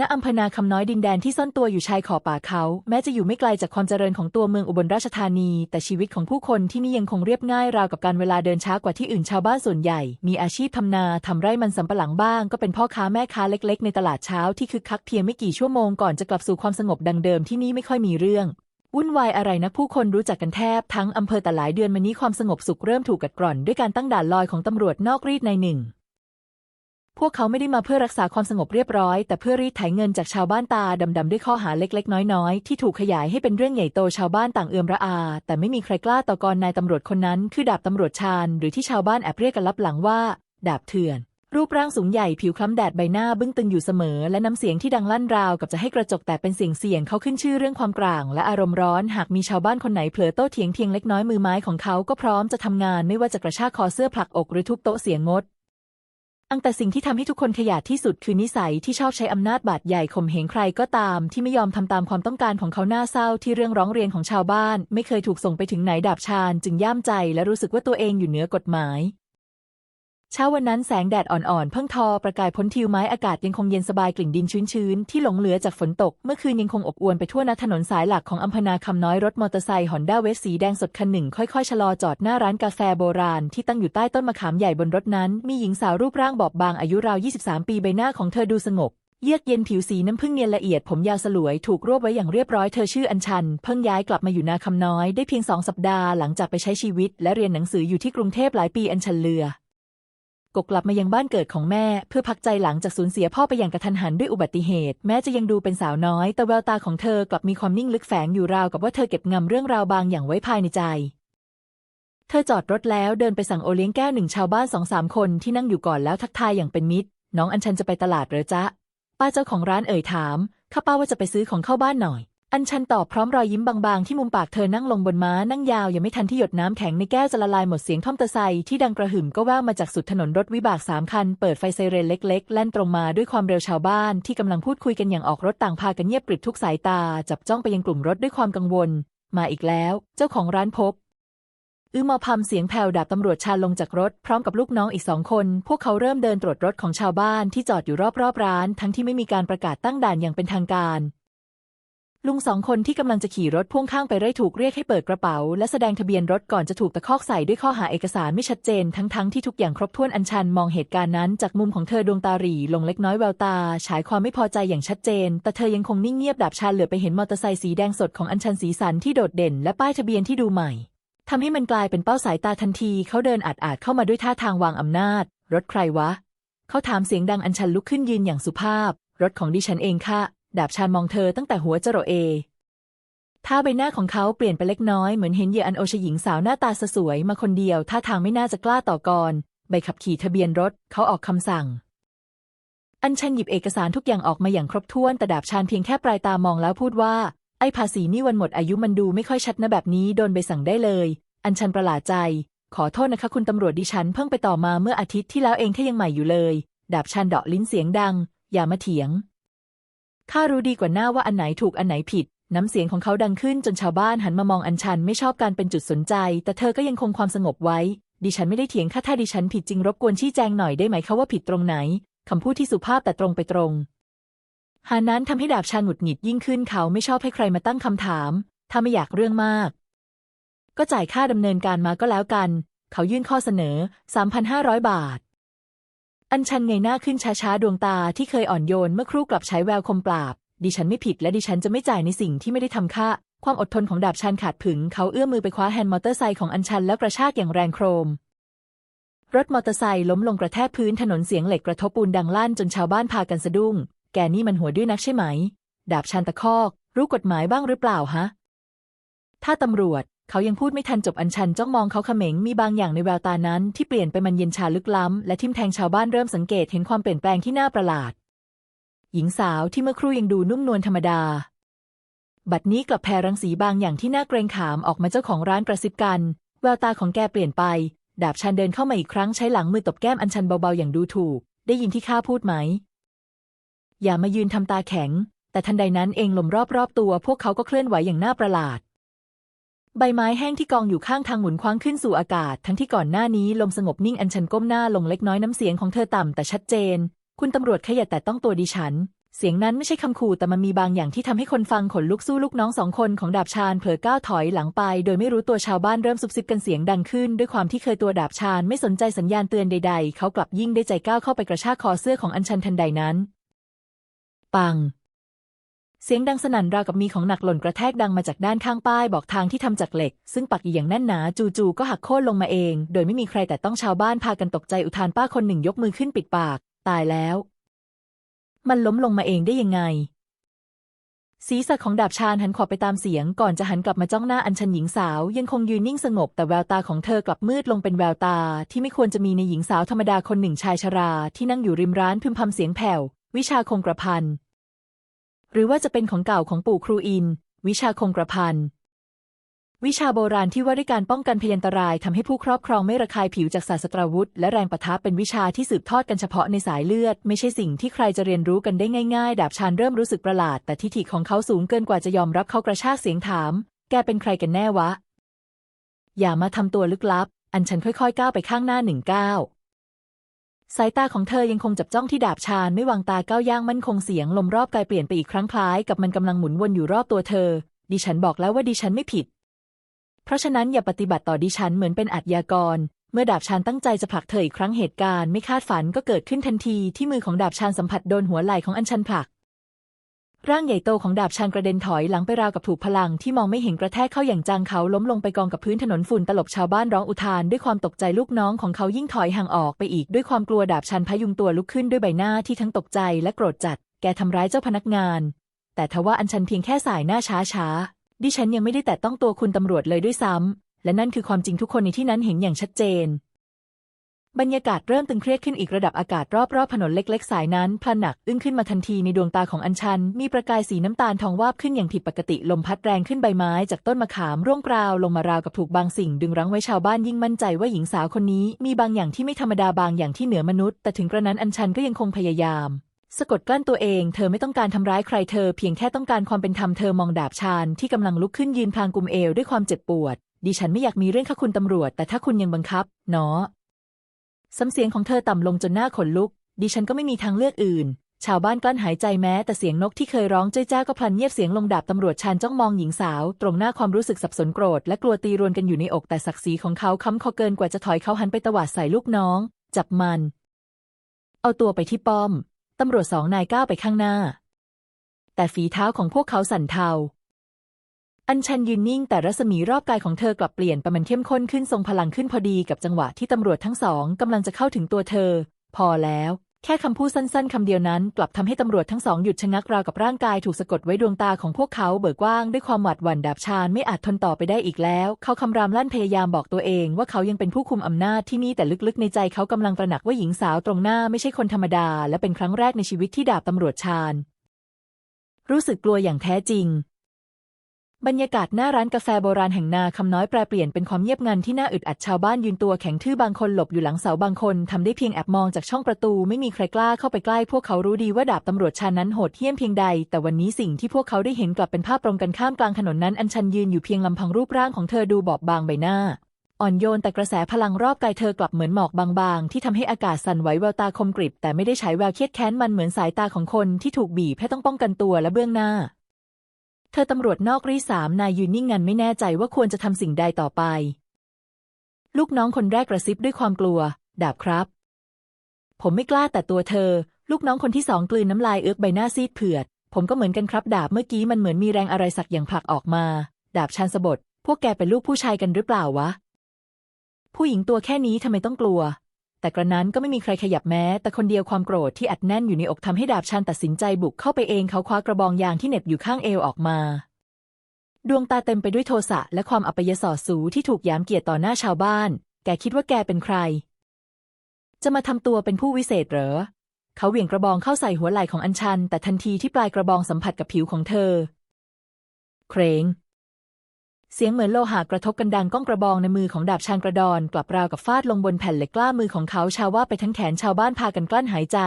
ณอำเภอนาคำน้อยดินแดนที่ซ่อนตัวอยู่ชายขอบป่าเขา แม้จะอยู่ไม่ไกลจากความเจริญของตัวเมืองอุบลราชธานี แต่ชีวิตของผู้คนที่นี่ยังคงเรียบง่ายราวกับการเวลาเดินช้ากว่าที่อื่นชาวบ้านส่วนใหญ่ มีอาชีพทำนาทำไร่มันสำปะหลังบ้าง ก็เป็นพ่อค้าแม่ค้าเล็ก ๆ ในตลาดเช้าที่คึกคักเพียงไม่กี่ชั่วโมงก่อนจะกลับสู่ความสงบดังเดิมที่นี่ไม่ค่อยมีเรื่องวุ่นวายอะไรนะผู้คนรู้จักกันแทบทั้งอำเภอแต่หลายเดือนมานี้ความสงบสุขเริ่มถูกกัดกร่อนด้วยการตั้งด่านลอยของตำรวจนอกรีดในหนึ่ง พวกเขาไม่ได้มาเพื่อรักษาความสงบเรียบร้อย แต่เพื่อรีดไถเงินจากชาวบ้านตาดำๆด้วยข้อหาเล็กๆ น้อยๆ ที่ถูกขยายให้เป็นเรื่องใหญ่โตชาวบ้านต่างเอือมระอา แต่ไม่มีใครกล้าต่อกรนายตำรวจคนนั้นคือดาบตำรวจชาญหรือที่ชาวบ้านแอบเรียกกันลับหลังว่า ดาบเถื่อน รูปร่างสูงใหญ่ผิวคล้ำแดดใบหน้าบึ้งตึงอยู่เสมอ และน้ำเสียงที่ดังลั่นราวกับจะให้กระจกแตกเป็นเสียงเสียงเขาขึ้นชื่อเรื่องความกลาง และอารมณ์ร้อน หากมีชาวบ้านคนไหนเผลอโต้เถียงเพียงเล็กน้อยมือไม้ของเขาก็พร้อมจะทำงานไม่ว่าจะกระชากคอเสื้อผลักอกหรือทุบโต๊ะเสียงงด อังแต่สิ่งที่ทำให้ทุกคนขยาดที่สุดคือนิสัยที่ชอบใช้อำนาจบาดใหญ่ข่มเหงใครก็ตาม ที่ไม่ยอมทำตามความต้องการของเขาหน้าเศร้าที่เรื่องร้องเรียนของชาวบ้าน ไม่เคยถูกส่งไปถึงไหนดาบชาญจึงย่ามใจและรู้สึกว่าตัวเองอยู่เหนือกฎหมาย เช้าวันนั้นแสงแดดอ่อนๆ เพิ่งทอประกายพ้นทิวไม้อากาศยังคงเย็นสบายกลิ่นดินชื้นๆ ที่หลงเหลือจากฝนตก เมื่อคืนยังคงอบอวลไปทั่วนาถนนสายหลักของอำเภอนาคำน้อยรถมอเตอร์ไซค์ฮอนด้าเวสสีแดงสดคันหนึ่งค่อยๆ ชะลอจอดหน้าร้านกาแฟโบราณที่ตั้งอยู่ใต้ต้นมะขามใหญ่บนรถนั้น มีหญิงสาวรูปร่างบอบบางอายุราว 23 ปีใบหน้าของเธอดูสงบเยือกเย็นผิวสีน้ำผึ้งเนียนละเอียดผมยาวสลวยถูกรวบไว้อย่างเรียบร้อยเธอชื่ออัญชัน เพิ่งย้ายกลับมาอยู่นาคำน้อยได้เพียงสองสัปดาห์หลังจากไปใช้ชีวิต และเรียนหนังสืออยู่ที่กรุงเทพหลายปีอัญชันเลือ กกลับมายังบ้านเกิดของแม่ เพื่อพักใจหลังจากสูญเสียพ่อไปอย่างกระทันหันด้วยอุบัติเหตุ แม้จะยังดูเป็นสาวน้อย แต่แววตาของเธอกลับมีความนิ่งลึกแฝงอยู่ราวกับว่าเธอเก็บงำเรื่องราวบางอย่างไว้ภายในใจ เธอจอดรถแล้วเดินไปสั่งโอเลี้ยงแก้วหนึ่งชาวบ้านสองสามคนที่นั่งอยู่ก่อนแล้วทักทายอย่างเป็นมิตร น้องอัญชันจะไปตลาดเหรอจ๊ะป้าเจ้าของร้านเอ่ยถามข้าป้าว่าจะไปซื้อของเข้าบ้านหน่อย อัญชันตอบพร้อมรอยยิ้มบางๆ ที่มุมปากเธอนั่งลงบนม้านั่งยาวยังไม่ทันที่หยดน้ำแข็งในแก้วจะละลายหมดเสียงท่อมเตอร์ไซที่ดังกระหึ่มก็แว่วมาจากสุดถนนรถวิบากสามคัน เปิดไฟไซเรนเล็กๆ แล่นตรงมาด้วยความเร็วชาวบ้านที่กำลังพูดคุยกันอย่างออกรถต่างพากันเงียบกริบทุกสายตา จับจ้องไปยังกลุ่มรถด้วยความกังวล มาอีกแล้ว เจ้าของร้านพบอือมาพำเสียงแผ่วดาบตำรวจชาลงจากรถ พร้อมกับลูกน้องอีกสองคน พวกเขาเริ่มเดินตรวจรถของชาวบ้านที่จอดอยู่รอบๆร้าน ทั้งที่ไม่มีการประกาศตั้งด่านอย่างเป็นทางการ ลุงสองคนที่กำลังจะขี่รถพ่วงข้างไปไร่ถูกเรียกให้เปิดกระเป๋า และแสดงทะเบียนรถก่อนจะถูกตะคอกใส่ด้วยข้อหาเอกสารไม่ชัดเจน ทั้งๆที่ทุกอย่างครบถ้วนอัญชันมองเหตุการณ์นั้นจากมุมของเธอดวงตาหรี่ลงเล็กน้อยแววตา ฉายความไม่พอใจอย่างชัดเจน แต่เธอยังคงนิ่งเงียบดับชาเหลือไปเห็นมอเตอร์ไซค์สีแดงสดของอัญชันสีสันที่โดดเด่น และป้ายทะเบียนที่ดูใหม่ทำให้มันกลายเป็นเป้าสายตาทันที เขาเดินอาดอาดเข้ามาด้วยท่าทางวางอำนาจ รถใครวะ เขาถามเสียงดังอัญชันลุกขึ้นยืนอย่างสุภาพ รถของดิฉันเองค่ะ ดาบชานมองเธอตั้งแต่หัวจรดเอท่าใบหน้าของเขาเปลี่ยนไปเล็กน้อยเหมือนเห็นเหยื่ออันโอชหญิงสาวหน้าตาสสวยมาคนเดียวท่าทางไม่น่าจะกล้าต่อกรใบขับขี่ทะเบียนรถเขาออกคำสั่ง อัญชันหยิบเอกสารทุกอย่างออกมาอย่างครบถ้วนแต่ดาบชานเพียงแค่ปลายตามองแล้วพูดว่า ไอ้ภาษีนี่วันหมดอายุมันดูไม่ค่อยชัดนะแบบนี้โดนใบสั่งได้เลย อัญชันประหลาดใจ ขอโทษนะคะคุณตำรวจดิฉันเพิ่งไปต่อมาเมื่ออาทิตย์ที่แล้วเองถ้ายังใหม่อยู่เลย ดาบชันเดาะลิ้นเสียงดัง อย่ามาเถียง ข้ารู้ดีกว่าหน้าว่าอันไหนถูกอันไหนผิด น้ำเสียงของเขาดังขึ้นจนชาวบ้านหันมามองอัญชันไม่ชอบการเป็นจุดสนใจ แต่เธอก็ยังคงความสงบไว้ ดิฉันไม่ได้เถียงค่ะถ้าดิฉันผิดจริงรบกวนชี้แจงหน่อยได้ไหมคะว่าผิดตรงไหนคำพูดที่สุภาพแต่ตรงไปตรง หานั้นทำให้ดาบชาหงุดหงิดยิ่งขึ้นเขาไม่ชอบให้ใครมาตั้งคำถาม ถ้าไม่อยากเรื่องมาก ก็จ่ายค่าดำเนินการมาก็แล้วกัน เขายื่นข้อเสนอ 3,500 บาท อัญชันเงยหน้าขึ้นช้าๆ ดวงตาที่เคยอ่อนโยนเมื่อครู่กลับใช้แววคมปราบ ดิฉันไม่ผิดและดิฉันจะไม่จ่ายในสิ่งที่ไม่ได้ทำค่า ความอดทนของดาบชันขาดผึง เขาเอื้อมมือไปคว้าแฮนด์มอเตอร์ไซค์ของอัญชันแล้วกระชากอย่างแรงโครม รถมอเตอร์ไซค์ล้มลงกระแทกพื้นถนนเสียงเหล็กกระทบปูนดังลั่นจนชาวบ้านพากันสะดุ้ง แกนี่มันหัวดื้อนักใช่ไหม ดาบชันตะคอก รู้กฎหมายบ้างหรือเปล่าฮะ ถ้าตำรวจ เขายังพูดไม่ทันจบอัญชันจ้องมองเขาเขม็งมีบางอย่างในแววตานั้นที่เปลี่ยนไปมันเย็นชาลึกล้ำ และทิมแทงชาวบ้านเริ่มสังเกตเห็นความเปลี่ยนแปลงที่น่าประหลาด หญิงสาวที่เมื่อครู่ยังดูนุ่มนวลธรรมดา บัดนี้กลับแผ่รังสีบางอย่างที่น่าเกรงขามออกมาเจ้าของร้านกระซิบกัน แววตาของแกเปลี่ยนไป ดาบชันเดินเข้ามาอีกครั้งใช้หลังมือตบแก้มอัญชันเบาๆอย่างดูถูก ได้ยินที่ข้าพูดไหม อย่ามายืนทำตาแข็ง แต่ทันใดนั้นเองลมรอบๆตัว พวกเขาก็เคลื่อนไหวอย่างน่าประหลาด ใบไม้แห้งที่กองอยู่ข้างทางหมุนคว้างขึ้นสู่อากาศ ทั้งที่ก่อนหน้านี้ลมสงบนิ่งอัญชันก้มหน้าลงเล็กน้อยน้ำเสียงของเธอต่ำแต่ชัดเจน คุณตำรวจขยัดแต่ต้องตัวดิฉัน เสียงนั้นไม่ใช่คำขู่แต่มันมีบางอย่างที่ทำให้คนฟังขนลุกสู้ลูกน้องสองคนของดาบชาญเผลอก้าวถอยหลังไป โดยไม่รู้ตัวชาวบ้านเริ่มซุบซิบกันเสียงดังขึ้น ด้วยความที่เคยตัวดาบชาญไม่สนใจสัญญาณเตือนใด ๆ เขากลับยิ่งได้ใจก้าวเข้าไปกระชากคอเสื้อของอัญชันทันใดนั้น ปัง เสียงดังสนั่นราวกับมีของหนักหล่นกระแทกดังมาจากด้านข้างป้ายบอกทางที่ทำจากเหล็ก ซึ่งปักอยู่อย่างแน่นหนาจู่ๆก็หักโค่นลงมาเอง โดยไม่มีใครแต่ต้องชาวบ้านพากันตกใจอุทานป้าคนหนึ่งยกมือขึ้นปิดปาก ตายแล้ว มันล้มลงมาเองได้ยังไง ศีรษะของดาบชาญหันขวาไปตามเสียง ก่อนจะหันกลับมาจ้องหน้าอัญชันหญิงสาว ยังคงยืนนิ่งสงบ แต่แววตาของเธอกลับมืดลงเป็นแววตา ที่ไม่ควรจะมีในหญิงสาวธรรมดาคนหนึ่งชายชรา ที่นั่งอยู่ริมร้านพึมพำเสียงแผ่ว วิชาคงกระพัน หรือว่าจะเป็นของเก่าของปู่ครูอิน วิชาคงกระพันวิชาโบราณที่ว่าด้วยการป้องกันพยันตรายทำให้ผู้ครอบครองไม่ระคายผิวจากศาสตราวุธ และแรงปะทะเป็นวิชาที่สืบทอดกันเฉพาะในสายเลือด ไม่ใช่สิ่งที่ใครจะเรียนรู้กันได้ง่าย ๆ ดาบชานเริ่มรู้สึกประหลาด แต่ทิฐิของเขาสูงเกินกว่าจะยอมรับเขากระชากเสียงถาม แกเป็นใครกันแน่วะ อย่ามาทำตัวลึกลับ อันฉันค่อยๆก้าวไปข้างหน้าหนึ่งก้าว สายตาของเธอยังคงจับจ้องที่ดาบชาญไม่วางตาก้าวย่างมั่นคงเสียงลมรอบกายเปลี่ยนไปอีกครั้งคล้ายกับมันกำลังหมุนวนอยู่รอบตัวเธอ ดิฉันบอกแล้วว่าดิฉันไม่ผิด เพราะฉะนั้นอย่าปฏิบัติต่อดิฉันเหมือนเป็นอาชญากร เมื่อดาบชานตั้งใจจะผลักเธออีกครั้งเหตุการณ์ไม่คาดฝันก็เกิดขึ้นทันทีที่มือของดาบชานสัมผัสโดนหัวไหล่ของอัญชันผลัก ร่างใหญ่โตของดาบชานกระเด็นถอยหลังไปราวกับถูกพลังที่มองไม่เห็นกระแทกเข้าอย่างจังเขาล้มลงไปกองกับพื้นถนนฝุ่นตลบชาวบ้านร้องอุทานด้วยความตกใจลูกน้องของเขายิ่งถอยห่างออกไปอีกด้วยความกลัวดาบชานพยุงตัวลุกขึ้นด้วยใบหน้าที่ทั้งตกใจและโกรธจัด แกทำร้ายเจ้าพนักงาน แต่ทว่าอัญชันเพียงแค่สายหน้าช้าช้าดิฉันยังไม่ได้แตะต้องตัวคุณตำรวจเลยด้วยซ้ำและนั่นคือความจริงทุกคนในที่นั้นเห็นอย่างชัดเจน บรรยากาศเริ่มตึงเครียดขึ้นอีกระดับอากาศรอบๆถนนเล็กๆ สายนั้นพลันหนักอึ้งขึ้นมาทันทีในดวงตาของอัญชัน มีประกายสีน้ำตาลทองวาบขึ้นอย่างผิดปกติลมพัดแรงขึ้นใบไม้ จากต้นมะขามร่วงกราวลงมาราวกับถูกบางสิ่งดึงรั้งไว้ชาวบ้านยิ่งมั่นใจว่าหญิงสาวคนนี้ มีบางอย่างที่ไม่ธรรมดาบางอย่างที่เหนือมนุษย์ แต่ถึงกระนั้นอัญชันก็ยังคงพยายามสะกดกลั้นตัวเองเธอไม่ต้องการทำร้ายใครเธอเพียงแค่ต้องการความเป็นธรรมเธอมองดาบชาญที่กำลังลุกขึ้นยืนพลางกุมเอวด้วยความเจ็บปวด ดิฉันไม่อยากมีเรื่องค่ะคุณตำรวจ แต่ถ้าคุณยังบังคับเนาะ สำเสียงของเธอต่ำลงจนหน้าขนลุก ดิฉันก็ไม่มีทางเลือกอื่น ชาวบ้านกลั้นหายใจแม้แต่เสียงนกที่เคยร้องเจ้ยจ้าก็พลันเงียบเสียงลงดาบตำรวจชานจ้องมองหญิงสาว ตรงหน้าความรู้สึกสับสนโกรธและกลัวตีรวนกันอยู่ในอกแต่ศักดิ์ศรีของเขาค้ำคอเกินกว่าจะถอยเขาหันไปตวาดใส่ลูกน้อง จับมัน เอาตัวไปที่ป้อมตำรวจสองนายก้าวไปข้างหน้า แต่ฝีเท้าของพวกเขาสั่นเทา อัญชันยืนนิ่งแต่รัศมีรอบกายของเธอกลับเปลี่ยนไปมันเข้มข้นขึ้นทรงพลังขึ้นพอดีกับจังหวะที่ตำรวจทั้งสองกำลังจะเข้าถึงตัวเธอ พอแล้ว แค่คำพูดสั้นๆคำเดียวนั้น กลับทำให้ตำรวจทั้งสองหยุดชะงักราวกับร่างกายถูกสะกดไว้ดวงตาของพวกเขาเบิกกว้างด้วยความหวาดหวั่นดาบชาญไม่อาจทนต่อไปได้อีกแล้ว เขาคำรามลั่นพยายามบอกตัวเองว่าเขายังเป็นผู้คุมอำนาจที่นี่แต่ลึกๆ ในใจเขากำลังตระหนักว่าหญิงสาวตรงหน้าไม่ใช่คนธรรมดา และเป็นครั้งแรกในชีวิตที่ดาบตำรวจชาญรู้สึกกลัวอย่างแท้จริง บรรยากาศหน้าร้านกาแฟโบราณแห่งนาคำน้อยแปรเปลี่ยนเป็นความเงียบงันที่น่าอึดอัดชาวบ้านยืนตัวแข็งทื่อบางคนหลบอยู่หลังเสาบางคนทำได้เพียงแอบมองจากช่องประตูไม่มีใครกล้าเข้าไปใกล้พวกเขารู้ดีว่าดาบตำรวจชานั้นโหดเหี้ยมเพียงใด แต่วันนี้สิ่งที่พวกเขาได้เห็นกลับเป็นภาพตรงกันข้ามกลางถนนนั้นอัญชันยืนอยู่เพียงลำพังรูปร่างของเธอดูบอบบางใบหน้า อ่อนโยนแต่กระแสพลังรอบกายเธอกลับเหมือนหมอกบางๆ ที่ทำให้อากาศสั่นไหวแววตาคมกริบแต่ไม่ได้ใช้แววเครียดแค้นมันเหมือนสายตาของคนที่ถูกบีบให้ต้องป้องกันตัวและเบื้องหน้า เธอตำรวจนอกรีสามนายยืนนิ่งงันไม่แน่ใจว่าควรจะทำสิ่งใดต่อไป ลูกน้องคนแรกกระซิบด้วยความกลัว ดาบครับ ผมไม่กล้าแต่ตัวเธอ ลูกน้องคนที่สองกลืนน้ำลายเอื้อกใบหน้าซีดเผือด ผมก็เหมือนกันครับ ดาบเมื่อกี้มันเหมือนมีแรงอะไรสักอย่างผลักออกมา ดาบชันสบดพวกแกเป็นลูกผู้ชายกันหรือเปล่าวะ ผู้หญิงตัวแค่นี้ทำไมต้องกลัว แต่กระนั้นก็ไม่มีใครขยับแม้ แต่คนเดียวความโกรธที่อัดแน่นอยู่ในอกทำให้ดาบชันตัดสินใจบุกเข้าไปเองเขาคว้ากระบองยางที่เหน็บอยู่ข้างเอวออกมา ดวงตาเต็มไปด้วยโทสะและความอัปยศสูที่ถูกยามเกียรติต่อหน้าชาวบ้าน แกคิดว่าแกเป็นใคร จะมาทำตัวเป็นผู้วิเศษเหรอ เขาเหวี่ยงกระบองเข้าใส่หัวไหล่ของอัญชัน แต่ทันทีที่ปลายกระบองสัมผัสกับผิวของเธอ เครง เสียงเหมือนโลหะกระทบกันดังก้องกระบองในมือของดาบชานกระดอน กลับราวกับฟาดลงบนแผ่นเหล็กกล้ามือของเขาชาวว่าไปทั้งแขนชาวบ้านพากันกลั้นหายใจ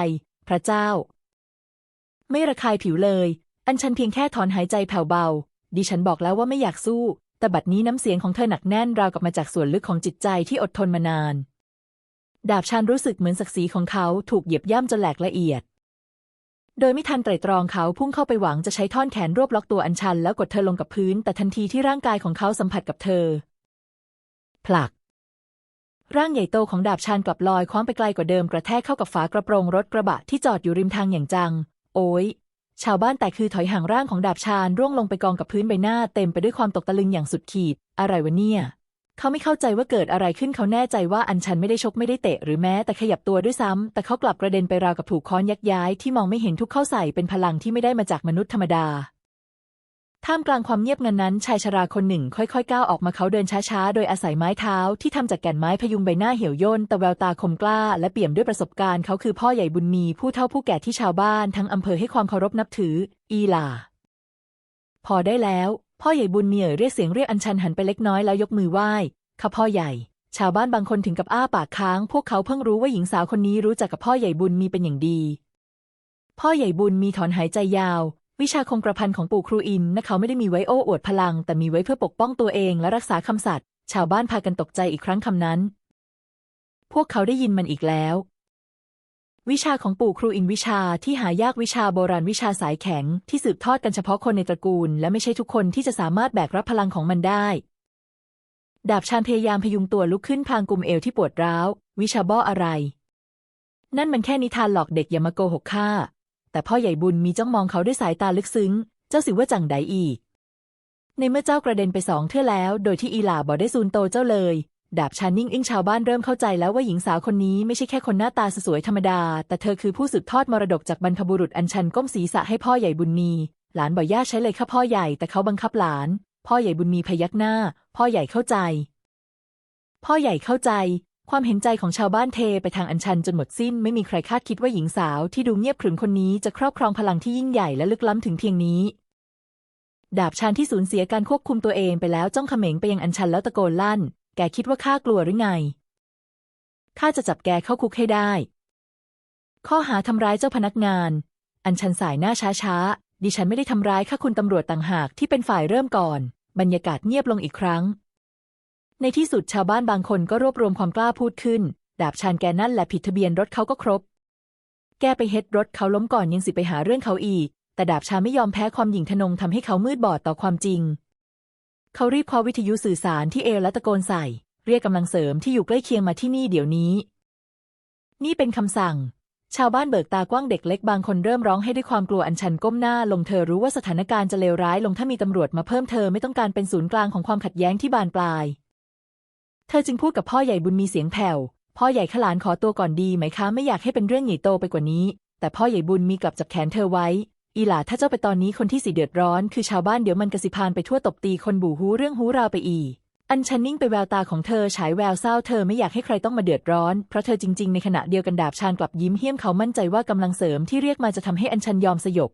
พระเจ้า ไม่ระคายผิวเลย อัญชันเพียงแค่ถอนหายใจแผ่วเบา ดิฉันบอกแล้วว่าไม่อยากสู้ แต่บัดนี้น้ำเสียงของเธอหนักแน่นราวกับมาจากส่วนลึกของจิตใจที่อดทนมานาน ดาบชานรู้สึกเหมือนศักดิ์ศรีของเขาถูกเหยียบย่ำจนแหลกละเอียด โดยไม่ทันไตรตรองเขาพุ่งเข้าไปหวังจะใช้ท่อนแขนรวบล็อกตัวอัญชันแล้วกดเธอลงกับพื้น แต่ทันทีที่ร่างกายของเขาสัมผัสกับเธอ ผลัก ร่างใหญ่โตของดาบชานกลับลอยคว้างไปไกลกว่าเดิมกระแทกเข้ากับฝากระโปรงรถกระบะที่จอดอยู่ริมทางอย่างจัง โอ้ยชาวบ้านแต่คือถอยห่างร่างของดาบชานร่วงลงไปกองกับพื้นใบหน้าเต็มไปด้วยความตกตะลึงอย่างสุดขีด อะไรวะเนี่ย เขาไม่เข้าใจว่าเกิดอะไรขึ้นเขาแน่ใจว่าอัญชันไม่ได้ชกไม่ได้เตะหรือแม้แต่ขยับตัวด้วยซ้ำแต่เขากลับกระเด็นไปราวกับถูกค้อนยักย้ายที่มองไม่เห็นทุกเข้าใส่เป็นพลังที่ไม่ได้มาจากมนุษย์ธรรมดาท่ามกลางความเงียบงันนั้น ชายชราคนหนึ่งค่อยๆ ก้าวออกมาเขาเดินช้าๆ โดยอาศัยไม้เท้าที่ทำจากแก่นไม้พยุงใบหน้าเหี่ยวย่นแต่แววตาคมกล้า และเปี่ยมด้วยประสบการณ์เขาคือพ่อใหญ่บุญมีผู้เฒ่าผู้แก่ที่ชาวบ้านทั้งอำเภอให้ความเคารพนับถือ อีลา พอได้แล้ว พ่อใหญ่บุญมีเอ่ยเรียกเสียงเรียกอัญชันหันไปเล็กน้อยแล้วยกมือไหว้ข้าพ่อใหญ่ ชาวบ้านบางคนถึงกับอ้าปากค้าง พวกเขาเพิ่งรู้ว่าหญิงสาวคนนี้รู้จักกับพ่อใหญ่บุญมีเป็นอย่างดี พ่อใหญ่บุญมีถอนหายใจยาว วิชาคงกระพันของปู่ครูอินนะเขาไม่ได้มีไว้โอ้อวดพลัง แต่มีไว้เพื่อปกป้องตัวเองและรักษาคำสัตย์ชาวบ้านพากันตกใจอีกครั้งคำนั้น พวกเขาได้ยินมันอีกแล้ว วิชาของปู่ครูอินวิชาที่หายากวิชาโบราณวิชาสายแข็งที่สืบทอดกันเฉพาะคนในตระกูล และไม่ใช่ทุกคนที่จะสามารถแบกรับพลังของมันได้ ดาบชานพยายามพยุงตัวลุกขึ้นพลางกลุ่มเอวที่ปวดร้าว วิชาบ้ออะไร นั่นมันแค่นิทานหลอกเด็กอย่ามาโกหกข้าแต่พ่อใหญ่บุญมีจ้องมองเขาด้วยสายตาลึกซึ้ง เจ้าสิว่าจังไดอีกในเมื่อเจ้ากระเด็นไปสองเทื่อแล้ว โดยที่อีหลาบอได้ซูนโตเจ้าเลย ดาบชานิ่งอึ้งชาวบ้านเริ่มเข้าใจแล้วว่าหญิงสาวคนนี้ไม่ใช่แค่คนหน้าตาสวยธรรมดา แต่เธอคือผู้สืบทอดมรดกจากบรรพบุรุษอันชันก้มศีรษะให้พ่อใหญ่บุญมี หลานบ่อย่าใช้เลยค่ะพ่อใหญ่แต่เขาบังคับหลาน พ่อใหญ่บุญมีพยักหน้า พ่อใหญ่เข้าใจ พ่อใหญ่เข้าใจ ความเห็นใจของชาวบ้านเทไปทางอัญชันจนหมดสิ้น ไม่มีใครคาดคิดว่าหญิงสาวที่ดูเงียบขรึมคนนี้จะครอบครองพลังที่ยิ่งใหญ่และลึกล้ำถึงเพียงนี้ดาบชานที่สูญเสียการควบคุมตัวเองไปแล้วจ้องเขม็งไปยังอัญชันแล้วตะโกนลั่น แกคิดว่าข้ากลัวหรือไง ข้าจะจับแกเข้าคุกให้ได้ ข้อหาทำร้ายเจ้าพนักงาน อัญชันสายหน้าช้าๆ ดิฉันไม่ได้ทำร้ายข้าคุณตำรวจต่างหากที่เป็นฝ่ายเริ่มก่อน บรรยากาศเงียบลงอีกครั้ง ในที่สุดชาวบ้านบางคนก็รวบรวมความกล้าพูดขึ้น ดาบชานแกนั่นแหละผิดทะเบียนรถเขาก็ครบ แกไปเฮ็ดรถเขาล้มก่อนยังสิไปหาเรื่องเขาอีก แต่ดาบชาไม่ยอมแพ้ความหยิ่งทะนงทำให้เขามืดบอดต่อความจริง เขารีบคว้าวิทยุสื่อสารที่เอวและตะโกนใส่ เรียกกำลังเสริมที่อยู่ใกล้เคียงมาที่นี่เดี๋ยวนี้ นี่เป็นคำสั่ง ชาวบ้านเบิกตากว้างเด็กเล็กบางคนเริ่มร้องให้ด้วยความกลัวอันชันก้มหน้าลงเธอรู้ว่าสถานการณ์จะเลวร้ายลงถ้ามีตำรวจมาเพิ่มเธอไม่ต้องการเป็นศูนย์กลางของความขัดแย้งที่บานปลาย เธอจึงพูดกับพ่อใหญ่บุญมีเสียงแผ่วพ่อใหญ่ขลานขอตัวก่อนดีไหมคะไม่อยากให้เป็นเรื่องใหญ่โตไปกว่านี้ แต่พ่อใหญ่บุญมีกลับจับแขนเธอไว้ อีหล่าถ้าเจ้าไปตอนนี้คนที่สิเดือดร้อนคือชาวบ้านเดี๋ยวมันกระสิพานไปทั่วตบตีคนบูฮูเรื่องฮูราวไปอีอันชันนิ่งไปแววตาของเธอฉายแววเศร้าเธอไม่อยากให้ใครต้องมาเดือดร้อน เพราะเธอจริงๆ ในขณะเดียวกันดาบชานกลับยิ้มเหี้ยมเขามั่นใจว่ากำลังเสริมที่เรียกมาจะทำให้อันชันยอมสยบ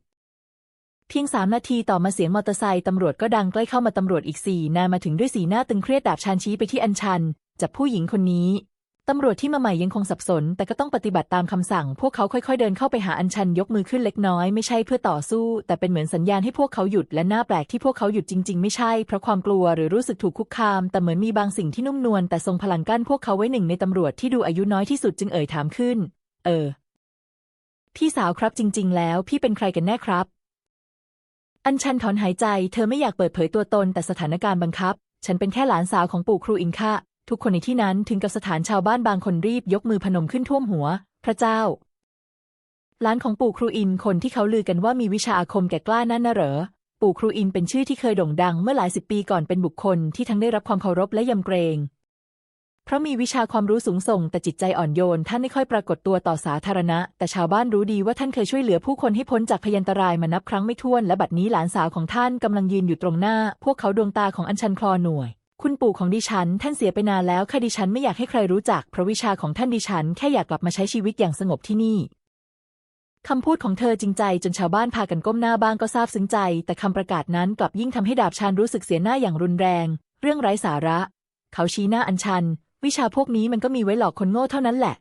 เพียงสามนาทีต่อมาเสียงมอเตอร์ไซค์ตำรวจก็ดังใกล้เข้ามาตำรวจอีกสี่นายมาถึงด้วยสีหน้าตึงเครียดดาบชานชี้ไปที่อันชันจับผู้หญิงคนนี้ ตำรวจที่มาใหม่ยังคงสับสน แต่ก็ต้องปฏิบัติตามคำสั่ง พวกเขาค่อยๆ เดินเข้าไปหาอัญชันยกมือขึ้นเล็กน้อยไม่ใช่เพื่อต่อสู้ แต่เป็นเหมือนสัญญาณให้พวกเขาหยุดและน่าแปลกที่พวกเขาหยุดจริง ๆ ไม่ใช่เพราะความกลัวหรือรู้สึกถูกคุกคาม แต่เหมือนมีบางสิ่งที่นุ่มนวลแต่ทรงพลังกั้นพวกเขาไว้หนึ่งในตำรวจที่ดูอายุน้อยที่สุดจึงเอ่ยถามขึ้น เออ พี่สาวครับจริง ๆ แล้ว พี่เป็นใครกันแน่ครับ อัญชันถอนหายใจ เธอไม่อยากเปิดเผยตัวตน แต่สถานการณ์บังคับ ฉันเป็นแค่หลานสาวของปู่ครูอินค่ะ ทุกคนในที่นั้นถึงกับสถานชาวบ้านบางคนรีบยกมือพนมขึ้นท่วมหัว พระเจ้า หลานของปู่ครูอินคนที่เขาลือกันว่ามีวิชาอาคมแก่กล้านั่นน่ะเหรอ ปู่ครูอินเป็นชื่อที่เคยโด่งดังเมื่อหลายสิบปีก่อนเป็นบุคคลที่ทั้งได้รับความเคารพและยำเกรง เพราะมีวิชาความรู้สูงส่งแต่จิตใจอ่อนโยนท่านไม่ค่อยปรากฏตัวต่อสาธารณะ แต่ชาวบ้านรู้ดีว่าท่านเคยช่วยเหลือผู้คนให้พ้นจากพยันตรายมานับครั้งไม่ถ้วนและบัดนี้หลานสาวของท่านกำลังยืนอยู่ตรงหน้า พวกเขาดวงตาของอัญชันคลอหน่วย คุณปู่ของดิฉันท่านเสียไปนานแล้วค่ะดิฉันไม่อยากให้ใครรู้จักเพราะวิชาของท่านดิฉันแค่อยากกลับมาใช้ชีวิตอย่างสงบที่นี่คำพูดของเธอจริงใจจนชาวบ้านพากันก้มหน้าบ้างก็ซาบซึ้งใจ แต่คำประกาศนั้นกลับยิ่งทำให้ดาบชานรู้สึกเสียหน้าอย่างรุนแรง เรื่องไร้สาระ เขาชี้หน้าอัญชัน วิชาพวกนี้มันก็มีไว้หลอกคนโง่เท่านั้นแหละ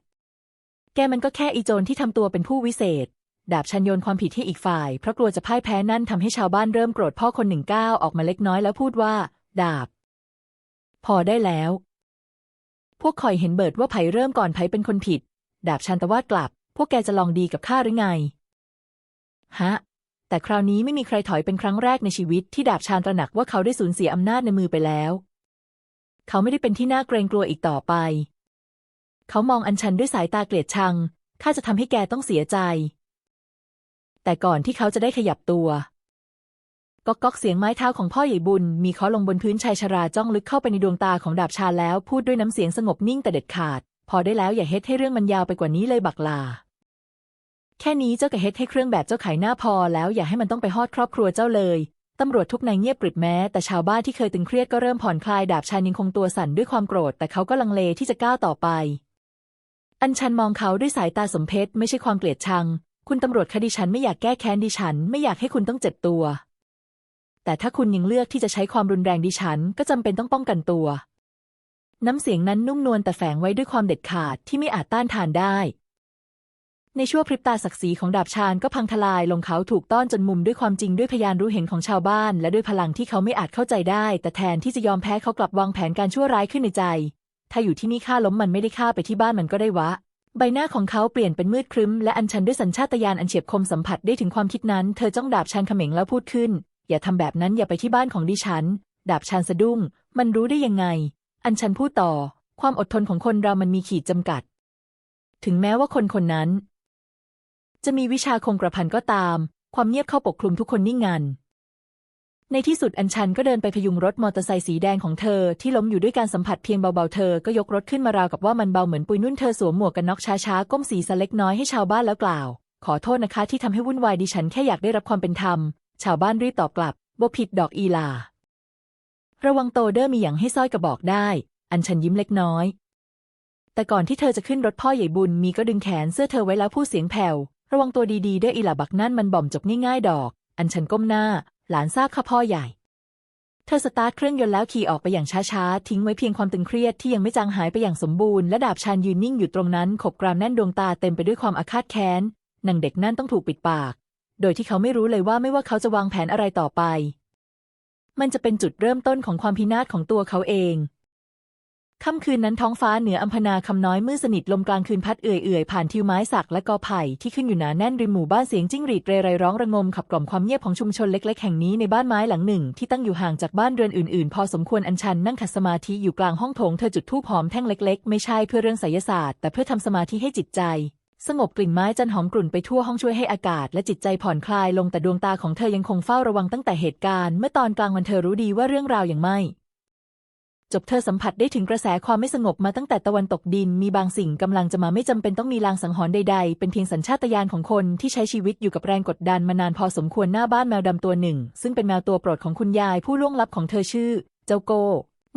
แกมันก็แค่อีโจรที่ทำตัวเป็นผู้วิเศษ ดาบชันโยนความผิดให้อีกฝ่าย เพราะกลัวจะพ่ายแพ้นั่นทำให้ชาวบ้านเริ่มโกรธพ่อคนหนึ่งก้าวออกมาเล็กน้อยแล้วพูดว่า ดาบ พอได้แล้ว พวกคอยเห็นเบิดว่าไผเริ่มก่อนไผเป็นคนผิด ดาบชันตะวาดกลับ พวกแกจะลองดีกับข้าหรือไง ฮะ แต่คราวนี้ไม่มีใครถอยเป็นครั้งแรกในชีวิตที่ดาบชาญตระหนักว่าเขาได้สูญเสียอำนาจในมือไปแล้ว เขาไม่ได้เป็นที่น่าเกรงกลัวอีกต่อไป เขามองอัญชันด้วยสายตาเกลียดชังข้าจะทำให้แกต้องเสียใจ แต่ก่อนที่เขาจะได้ขยับตัว ก๊อกก๊อกเสียงไม้เท้าของพ่อใหญ่บุญ มีเคาะลงบนพื้นชายชราจ้องลึกเข้าไปในดวงตาของดาบชาแล้วพูดด้วยน้ำเสียงสงบนิ่งแต่เด็ดขาด พอได้แล้วอย่าเฮ็ดให้เรื่องมันยาวไปกว่านี้เลยบักลา แค่นี้เจ้าก็เฮ็ดให้เครื่องแบบเจ้าขายหน้าพอแล้วอย่าให้มันต้องไปฮอดครอบครัวเจ้าเลยตำรวจทุกนายเงียบกริบแม้ แต่ชาวบ้านที่เคยตึงเครียดก็เริ่มผ่อนคลายดาบชาญยังคงตัวสั่นด้วยความโกรธ แต่เขาก็ลังเลที่จะก้าวต่อไป อัญชันมองเขาด้วยสายตาสมเพชไม่ใช่ความเกลียดชัง คุณตำรวจคดีฉันไม่อยากแก้แค้นดิฉัน ไม่อยากให้คุณต้องเจ็บตัว แต่ถ้าคุณยังเลือกที่จะใช้ความรุนแรงดิฉัน ก็จำเป็นต้องป้องกันตัว น้ำเสียงนั้นนุ่มนวลแต่แฝงไว้ด้วยความเด็ดขาดที่ไม่อาจต้านทานได้ ในชั่วพริบตาศักดิ์ศรีของดาบชาญก็พังทลายลงเขาถูกต้อนจนมุมด้วยความจริงด้วยพยานรู้เห็นของชาวบ้าน และด้วยพลังที่เขาไม่อาจเข้าใจได้ แต่แทนที่จะยอมแพ้เขากลับวางแผนการชั่วร้ายขึ้นในใจ ถ้าอยู่ที่นี่ฆ่าล้มมันไม่ได้ฆ่าไปที่บ้านมันก็ได้วะใบหน้าของเขาเปลี่ยนเป็นมืดครึ้มและอัญชันด้วยสัญชาตญาณอันเฉียบคมสัมผัสได้ถึงความคิดนั้น เธอจ้องดาบชานเขม็งแล้วพูดขึ้น อย่าทำแบบนั้นอย่าไปที่บ้านของดิฉัน ดาบชานสะดุ้ง มันรู้ได้ยังไง อัญชันพูดต่อ ความอดทนของคนเรามันมีขีดจำกัด ถึงแม้ว่าคนคนนั้น จะมีวิชาคงกระพันก็ตาม ความเงียบเข้าปกคลุมทุกคนนิ่งงัน ในที่สุดอัญชันก็เดินไปพยุงรถมอเตอร์ไซค์สีแดงของเธอที่ล้มอยู่ด้วยการสัมผัสเพียงเบาๆเธอก็ยกรถขึ้นมาราวกับว่ามันเบาเหมือนปุยนุ่นเธอสวมหมวกกันน็อกช้าๆก้มศีรษะเล็กน้อยให้ชาวบ้านแล้วกล่าวขอโทษนะคะที่ทำให้วุ่นวายดิฉันแค่อยากได้รับความเป็นธรรม ชาวบ้านรีบตอบกลับบ่ผิดดอกอีลา ระวังโตเดอร์มีอย่างให้สร้อยกระบอกได้ อัญชันยิ้มเล็กน้อย แต่ก่อนที่เธอจะขึ้นรถพ่อใหญ่บุญมีก็ดึงแขนเสื้อเธอไว้แล้วพูดเสียงแผ่ว ระวังตัวดีๆเด้ออีลาบักนั่นมันบ่อมจบง่ายๆดอก อัญชันก้มหน้า หลานทราบค่ะพ่อใหญ่ เธอสตาร์ทเครื่องยนต์แล้วขี่ออกไปอย่างช้าๆ ทิ้งไว้เพียงความตึงเครียดที่ยังไม่จางหายไปอย่างสมบูรณ์และดาบชานยืนนิ่งอยู่ตรงนั้นขบกรามแน่นดวงตาเต็มไปด้วยความอาฆาตแค้นนางเด็กนั่นต้องถูกปิดปาก โดยที่เขาไม่รู้เลยว่าไม่ว่าเขาจะวางแผนอะไรต่อไป มันจะเป็นจุดเริ่มต้นของความพินาศของตัวเขาเองค่ำคืนนั้นท้องฟ้าเหนืออัมพนาคำน้อยมืดสนิทลมกลางคืนพัดเอื่อยๆผ่านทิวไม้สักและกอไผ่ที่ขึ้นอยู่หนาแน่นริมหมู่บ้านเสียงจิ้งหรีดเรไรร้องระงมขับกล่อมความเงียบของชุมชนเล็กๆแห่งนี้ในบ้านไม้หลังหนึ่ง ที่ตั้งอยู่ห่างจากบ้านเรือนอื่นๆ พอสมควรอัญชันนั่งขัดสมาธิอยู่กลางห้องโถงเธอจุดธูปหอมแท่งเล็กๆ ไม่ใช่เพื่อเรื่องไสยศาสตร์แต่เพื่อทำสมาธิให้จิตใจ สงบกลิ่นไม้จันหอมกลุ่นไปทั่วห้องช่วยให้อากาศและจิตใจผ่อนคลายลงแต่ดวงตาของเธอยังคงเฝ้าระวังตั้งแต่เหตุการณ์เมื่อตอนกลางวันเธอรู้ดีว่าเรื่องราวอย่างไม่จบเธอสัมผัสได้ถึงกระแสความไม่สงบมาตั้งแต่ตะวันตกดิน มีบางสิ่งกำลังจะมาไม่จำเป็นต้องมีลางสังหรณ์ใดๆ เป็นเพียงสัญชาตญาณของคนที่ใช้ชีวิตอยู่กับแรงกดดันมานานพอสมควรหน้าบ้านแมวดำตัวหนึ่ง ซึ่งเป็นแมวตัวโปรดของคุณยายผู้ล่วงลับของเธอชื่อ เจ้าโก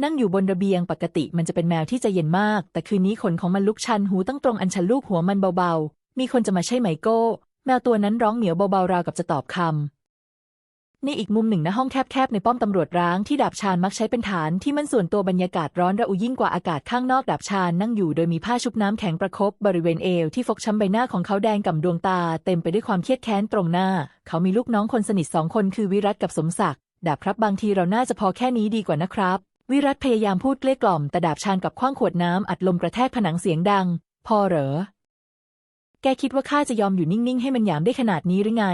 นั่งอยู่บนระเบียงปกติมันจะเป็นแมวที่ใจเย็นมาก แต่คืนนี้ขนของมันลุกชันหูตั้งตรงอันชันลูกหัวมันเบาๆ มีคนจะมาใช่ไหมโก้ แมวตัวนั้นร้องเหมียวเบาๆราวกับจะตอบคำในอีกมุมหนึ่งณห้องแคบๆในป้อมตำรวจร้างที่ดาบชานมักใช้เป็นฐานที่มันส่วนตัวบรรยากาศร้อนระอุยิ่งกว่าอากาศข้างนอกดาบชานนั่งอยู่โดยมีผ้าชุบน้ำแข็งประคบบริเวณเอวที่ฟกช้ำใบหน้าของเขาแดงก่ำดวงตา เต็มไปด้วยความเครียดแค้นตรงหน้า เขามีลูกน้องคนสนิทสองคนคือวิรัตกับสมศักดิ์ดาบครับบางทีเราน่าจะพอแค่นี้ดีกว่านะครับ วิรัตพยายามพูดเกลี้ยกล่อม แต่ดาบชานกับคว้างขวดน้ำอัดลมกระแทกผนังเสียงดัง พอเหรอ แกคิดว่าข้าจะยอมอยู่นิ่ง ๆ ให้มันหยามได้ขนาดนี้หรือไง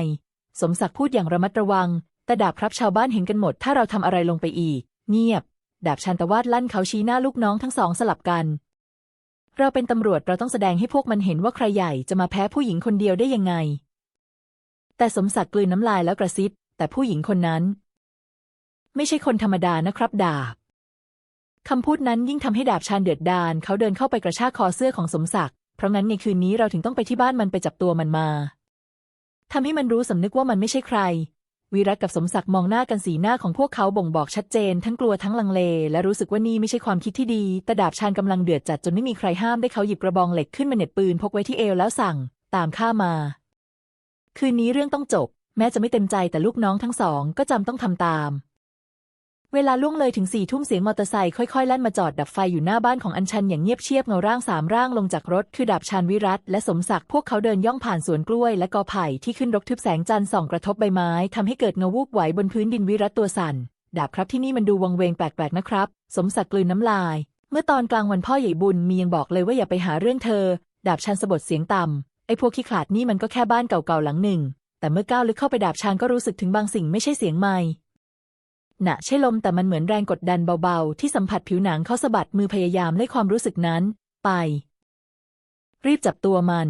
สมศักดิ์พูดอย่างระมัดระวัง แต่ดาบครับชาวบ้านเห็นกันหมด ถ้าเราทำอะไรลงไปอีก เงียบ ดาบชันตวาดลั่นเขาชี้หน้าลูกน้องทั้งสองสลับกัน เราเป็นตำรวจเราต้องแสดงให้พวกมันเห็นว่าใครใหญ่จะมาแพ้ผู้หญิงคนเดียวได้ยังไง แต่สมศักดิ์กลืนน้ำลายแล้วกระซิบ แต่ผู้หญิงคนนั้น ไม่ใช่คนธรรมดานะครับดาบ คำพูดนั้นยิ่งทำให้ดาบชาญเดือดดาลเขาเดินเข้าไปกระชากคอเสื้อของสมศักดิ์ เพราะงั้นในคืนนี้เราถึงต้องไปที่บ้านมันไปจับตัวมันมาทำให้มันรู้สำนึกว่ามันไม่ใช่ใคร วิรัตกับสมศักดิ์มองหน้ากันสีหน้าของพวกเขาบ่งบอกชัดเจน ทั้งกลัวทั้งลังเล และรู้สึกว่านี่ไม่ใช่ความคิดที่ดี แต่ดาบชาญกำลังเดือดจัดจนไม่มีใครห้ามได้เขาหยิบกระบองเหล็กขึ้นมาเหน็บปืนพกไว้ที่เอวแล้วสั่ง ตามข้ามา คืนนี้เรื่องต้องจบ แม้จะไม่เต็มใจแต่ลูกน้องทั้งสองก็จำต้องทำตาม เวลาล่วงเลยถึงสี่ทุ่มเสียงมอเตอร์ไซค์ค่อยๆแล่นมาจอดดับไฟอยู่หน้าบ้านของอัญชันอย่างเงียบเชียบเงาร่างสามร่างลงจากรถคือดาบชานวิรัตและสมศักดิ์พวกเขาเดินย่องผ่านสวนกล้วยและกอไผ่ที่ขึ้นรกทึบแสงจันทร์ส่องกระทบใบไม้ทำให้เกิดเงาวูบไหวบนพื้นดินวิรัตตัวสั่นดาบครับที่นี่มันดูวังเวงแปลกๆนะครับ สมศักดิ์กลืนน้ำลาย เมื่อตอนกลางวันพ่อใหญ่บุญมียังบอกเลยว่าอย่าไปหาเรื่องเธอ ดาบชันสะบดเสียงต่ำไอ้พวกขี้ขลาดนี่มันก็แค่บ้านเก่าๆหลังหนึ่ง แต่เมื่อก้าวลึกเข้าไปดาบชานก็รู้สึกถึงบางสิ่งไม่ใช่เสียงไม่ น่ะ ใช่ลมแต่มันเหมือนแรงกดดันเบาๆ ที่สัมผัสผิวหนังเขาสะบัดมือพยายามไล่ความรู้สึกนั้น ไป รีบจับตัวมัน